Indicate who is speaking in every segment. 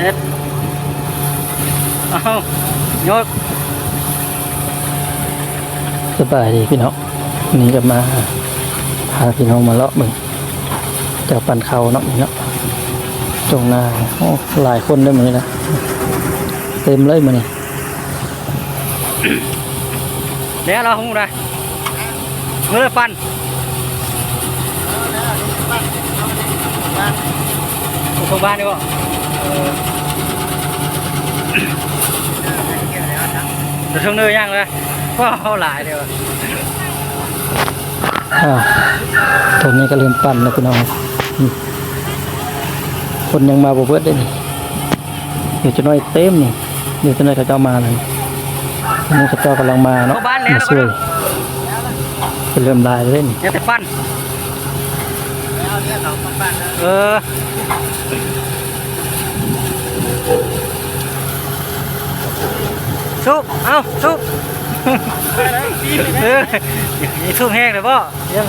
Speaker 1: เอ็ดเอาโยก
Speaker 2: สบายดีพี่น้องวันนี้ก็มาพาพี่น้องมาเลาะมึงจากปันเขาเนาะพี่เนาะตรงหน้าโอ้หลายคนได้เหมือนกันนะเต็มเลยมันนี่
Speaker 1: เดี๋ยวเราคงได้เมื่อปัน ส่งบ้านดีกว่าเออเดี๋ยวช่วงเนื้อย่างเลยก็เอาหลายเดียว
Speaker 2: อ้าวตรงนี้ก็เริ่มปั่นแล้วพี่น้องอืมคนยังมาบ่เบิดได้นี่เดี๋ยวจะน้อยเต็มนี่เดี๋ยวจะน้อยเขาเจ้ามาเลยอันนี้เขาเจ้ากำลังมาเนาะ
Speaker 1: เข้าบ้านแล้ว
Speaker 2: มาช่วยเป็นเริ่มลายเลยนี่
Speaker 1: อย่าแต่ปั้นเออซุปเอาซุปเออมีซุปแห้งเลยป่ะยัง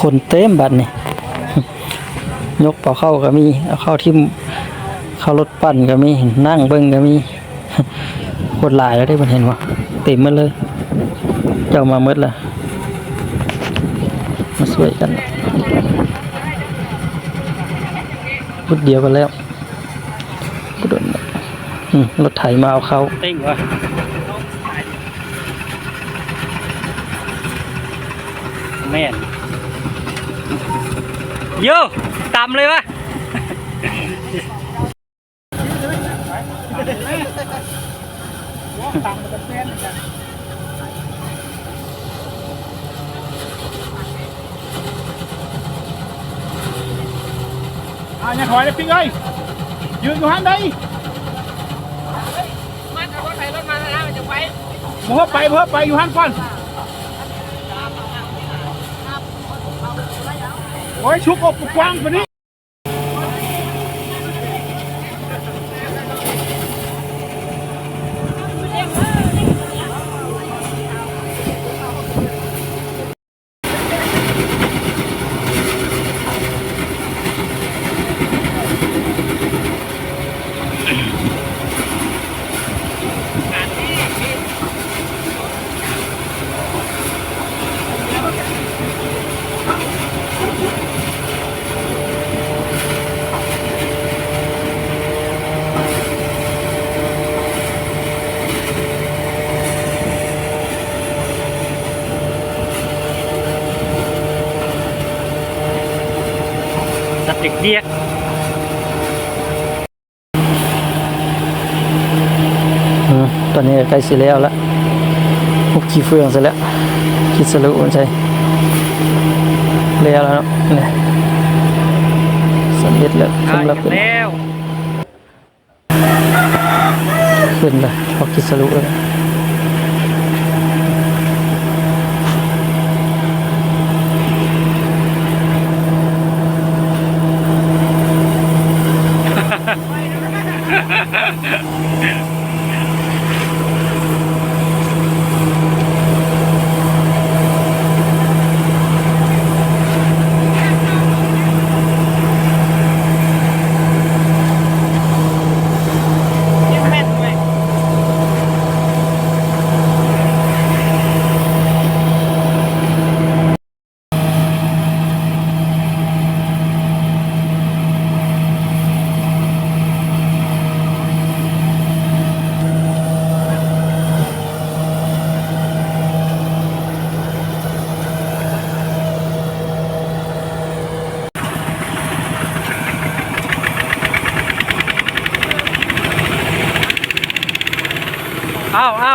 Speaker 2: คนเต็มบัดนี่ยกเป่าเข้าก็มีเอาเข้าที่เข้ารถปั่นก็มีนั่งเบิ้งก็มีคนหลายแล้วได้บันเห็นวะเต็มหมาเลย เจ้ามาเมดละมาสวยกันพุดเดียวกันแล้วพุดรถไถมาเอาเข้า
Speaker 1: ติ้งวะ แม่นโย่ต่ำเลยวะ
Speaker 3: อ่าอย่าถอยเลยพี่เอ้ยยืนอยู่หันได้
Speaker 4: มันเอารถไถรถมาแล้วมันจะไป
Speaker 3: เพื่อไปเพื่อไปอยู่หันก่อน โอ้ชุกอกกว้างกว่านี้
Speaker 1: เด็กเดียก
Speaker 2: อืมตอนนี้ใกล้สิแล้วละพวกขี้เฟืองเสร็จแล้วคิดสรุปใช่แล้วแล้วเนาะนี่สำเร็จแล้ว
Speaker 1: อ่า
Speaker 2: สำหรับเป็น
Speaker 1: แล้ว
Speaker 2: ขึ้นเลยพอคิดสรุปแล้ว
Speaker 1: Yeah. อาเอา